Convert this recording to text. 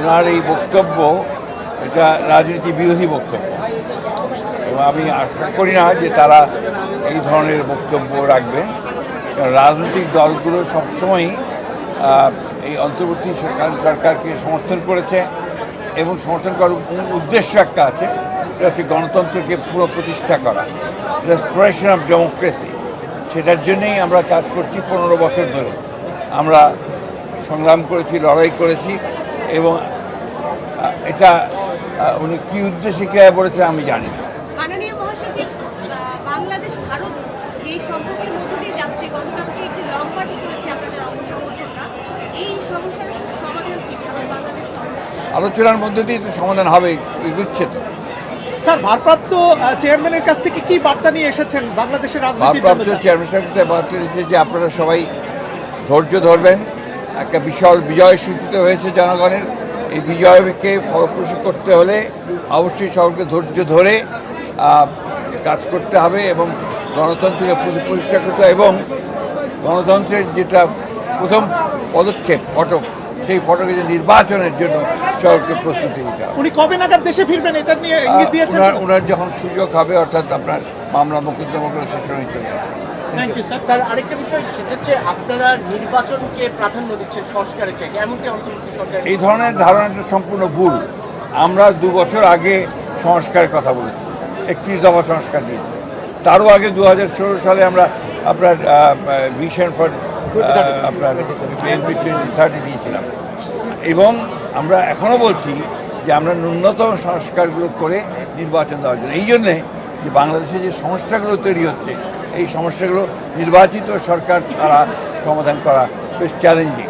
ওনার এই বক্তব্য এটা রাজনীতি বিরোধী বক্তব্য। এবং আমি আশা করি না যে তারা এই ধরনের বক্তব্য রাখবেন কারণ রাজনৈতিক দলগুলো সবসময়ই এই অন্তর্বর্তী সরকার, সরকারকে সমর্থন করেছে এবং সমর্থন করার উদ্দেশ্য একটা আছে। এটা হচ্ছে গণতন্ত্রকে পুরো প্রতিষ্ঠা করা। রেস্টোরেশন অফ ডেমোক্রেসি সেটার জন্যেই আমরা কাজ করছি পনেরো বছর ধরে। আমরা সংগ্রাম করেছি, লড়াই করেছি এবং এটা উনি কী উদ্দেশ্যে কে বলেছে আমি জানি না। মাননীয় মহাসচিব আহ, বাংলাদেশ ভারত যেই সম্পর্কের মধ্য দিয়ে যাচ্ছে গতকালকে একটি লং মার্চ করেছে আপনাদের অঙ্গ এই সমস্যার সমাধান কি? বাংলাদেশ আলোচনার মধ্যে দিয়ে তো সমাধান হবে এগুচ্ছে তো। স্যার ভারপ্রাপ্ত চেয়ারম্যানের কাছ থেকে কি বার্তা নিয়ে এসেছেন বাংলাদেশের রাজনীতির জন্য, ভারপ্রাপ্ত স্যার? চেয়ারম্যান সাহেবকে বার্তা দিচ্ছে যে আপনারা সবাই ধৈর্য ধরবেন। একটা বিশাল বিজয় সূচিত হয়েছে জনগণের। এই বিজয়কে ফলপ্রসূ করতে হলে অবশ্যই সকলকে ধৈর্য ধরে কাজ করতে হবে এবং গণতন্ত্রকে পুরো পরিষ্কার করতে এবং গণতন্ত্রের যেটা প্রথম পদক্ষেপ ফটক সেই ফটকে যে নির্বাচনের জন্য সকলকে প্রস্তুতি নিতে হবে। উনি কবে নাগাদ দেশে ফিরবেন এটা নিয়ে ইঙ্গিত দিয়েছেন? ওনার যখন সুযোগ হবে অর্থাৎ আপনার মামলা মোকদ্দমাগুলো শেষ হয়ে চলে আসবে থ্যাংক ইউ স্যার স্যার আরেকটা বিষয় সেটা হচ্ছে আপনারা নির্বাচনকে প্রাধান্য দিচ্ছেন সংস্কারের চাই এমনকি অন্তর্বর্তী সরকার এই ধরনের ধারণাটা সম্পূর্ণ ভুল। আমরা দু বছর আগে সংস্কারের কথা বলেছি একত্রিশ দফা সংস্কার দিয়েছি। তারও আগে দু হাজার ষোলো সালে আমরা আপনার ভিশন ফর আপনার বিএনপি টোয়েন্টি থার্টি দিয়েছিলাম। এবং আমরা এখনও বলছি যে আমরা ন্যূনতম সংস্কারগুলো করে নির্বাচন দেওয়ার জন্য। এই জন্যে যে বাংলাদেশে যে সমস্যাগুলো তৈরি হচ্ছে এই সমস্যাগুলো নির্বাচিত সরকার ছাড়া সমাধান করা বেশ চ্যালেঞ্জিং